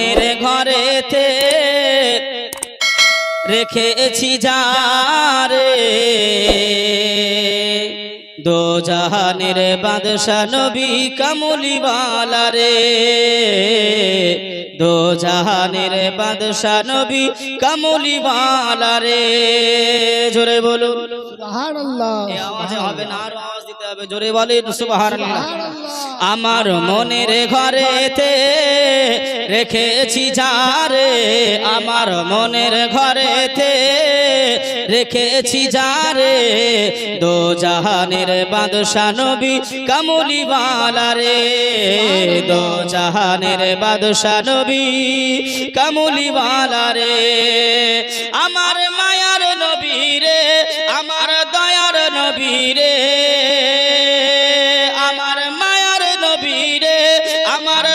মনের ঘরেতে রেখেছি যারে। দো জাহানের বাদশা নবী কামুলিওয়ালা রে দো জাহানের বাদশা নবী কামুলিওয়ালা রে জোরে বলুন। সুবহানাল্লাহ আওয়াজে হবে না আরও আওয়াজ দিতে হবে। জোরে বলেন সুবহানাল্লাহ। আমার মনের ঘরেতে রেখেছি যারে আমার মনের ঘরেতে রেখেছি যারে দো জাহানের বাদশা নবী কামুলিওয়ালা রে। দো জাহানের বাদশা নবী কামুলিওয়ালা রে। আমার মায়ার নবী রে, আমার দয়ার নবী রে।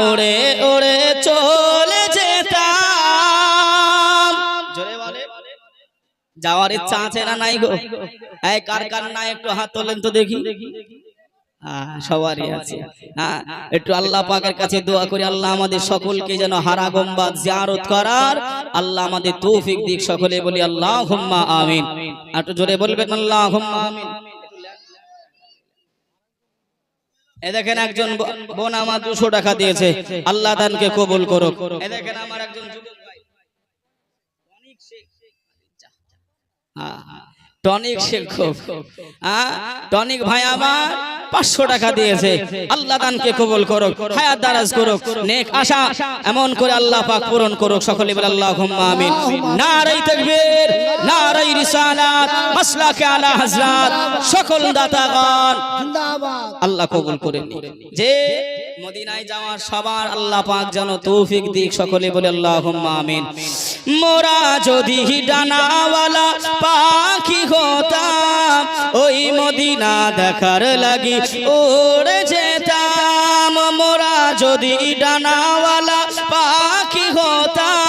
ওড়ে ওড়ে চলে যেতাম। জোরে বলে। যাওয়ার ইচ্ছা আছে না নাই গো? এই কার কার নাই একটু হাত তোলেন তো দেখি। আহ, সবারই আছে। হ্যাঁ একটু আল্লাহ পাকের কাছে দোয়া করি আল্লাহ আমাদের সকলকে যেন হারা গম্বাদ জিয়ারত করার আল্লাহ আমাদের তৌফিক দিক সকলে বলি আল্লাহ আমিন। আর একটু জোরে বলবেন আল্লাহ আমিন। এ দেখেন একজন বোন আমার দুশো টাকা দিয়েছে। আল্লাহ দানকে কবুল করুক। এ দেখেন আমার একজন শেখ। হ্যাঁ, টনিক শেখব হ্যাঁ টনিক ভাই আমার পাঁচশো টাকা দিয়েছে। আল্লাহ দানকে কবুল করুক হায়াত দারাজ করুক নেক আশা এমন করে আল্লাহ পাক পূরণ করুক। সকলে বলে আল্লাহ আমিন। নারাই তাকবীর। নারাই মাসলাকে আলা হযরত সকল দাতাগণ। আল্লাহ কবুল করে নিন। যে মদিনায় যাওয়ার সবার আল্লাহ পাক যেন তৌফিক দিক সকলে বলে আল্লাহ আমিন। মোরা যদি ডানাওয়ালা পাখি হতাম ওই মদিনা দেখার লাগি উড়ে যেতাম। মোরা যদি ডানাওয়ালা পাখি হতাম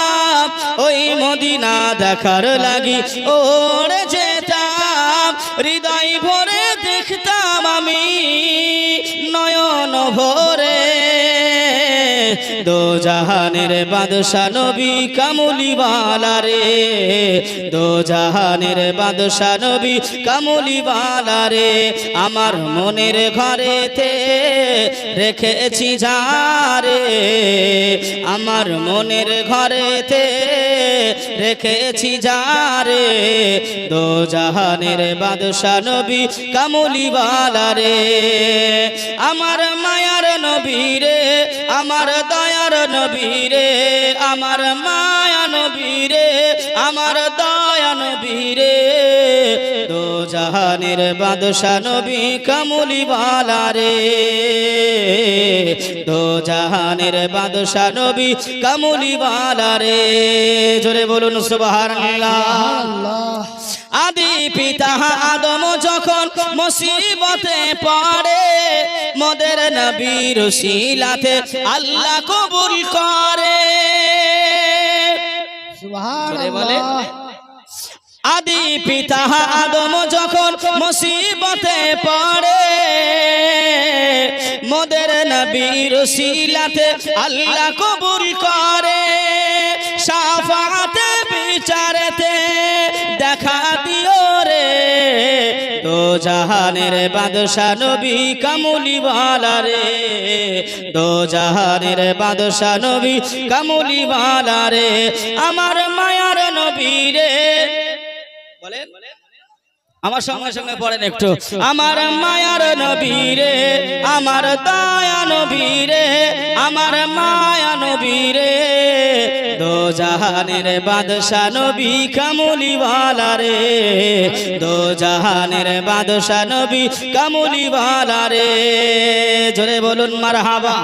মদিনা দেখার লাগি ওরে যেতাম হৃদয় ভরে দেখতাম আমি নয়ন ভরে দো জাহানের বাদশা নবী কামুলিওয়ালা রে। দো জাহানের বাদশা নবী কামুলিওয়ালা রে। আমার মনের ঘরেতে রেখেছি যারে আমার মনের ঘরেতে রেখেছি যারে দো জাহানের বাদশা নবী কামুলিওয়ালা রে। আমার মায়ার নবী রে, আমার দয়ার নবী রে আমার মায়া নবীরে আমার দয়া নবী রে দো জাহানের বাদশা নবী কামুলিওয়ালা রে। দো জাহানের বাদশা নবী কামুলিওয়ালা রে। জোরে বলুন সুবহানাল্লাহ। আল্লাহ আদি পিতা আদম যখন মুসিবতে পড়ে মোদের নবীর শিলাতে আল্লাহ কবুল করে। বলে। আদি পিতা আদম যখন মুসিবতে পড়ে মোদের নবীর শিলাতে আল্লাহ কবুল করে। সাফাতে বিচারেতে দেখা দিও রে। দো জাহানের বাদশা নবী কামুলিওয়ালা রে। দো জাহানের বাদশা নবী কামুলিওয়ালা রে। আমার মায়ার নবী রে। বলেন? আমার সঙ্গে সঙ্গে পড়েন একটু। আমার মায়ার নবী রে আমার দয়া নবী রে আমার মায়া নবী রে। দো জাহানের বাদশা নবী কামুলিওয়ালা রে। দো জাহানের বাদশা নবী কামুলিওয়ালা রে। জোরে বলুন মারহাবা।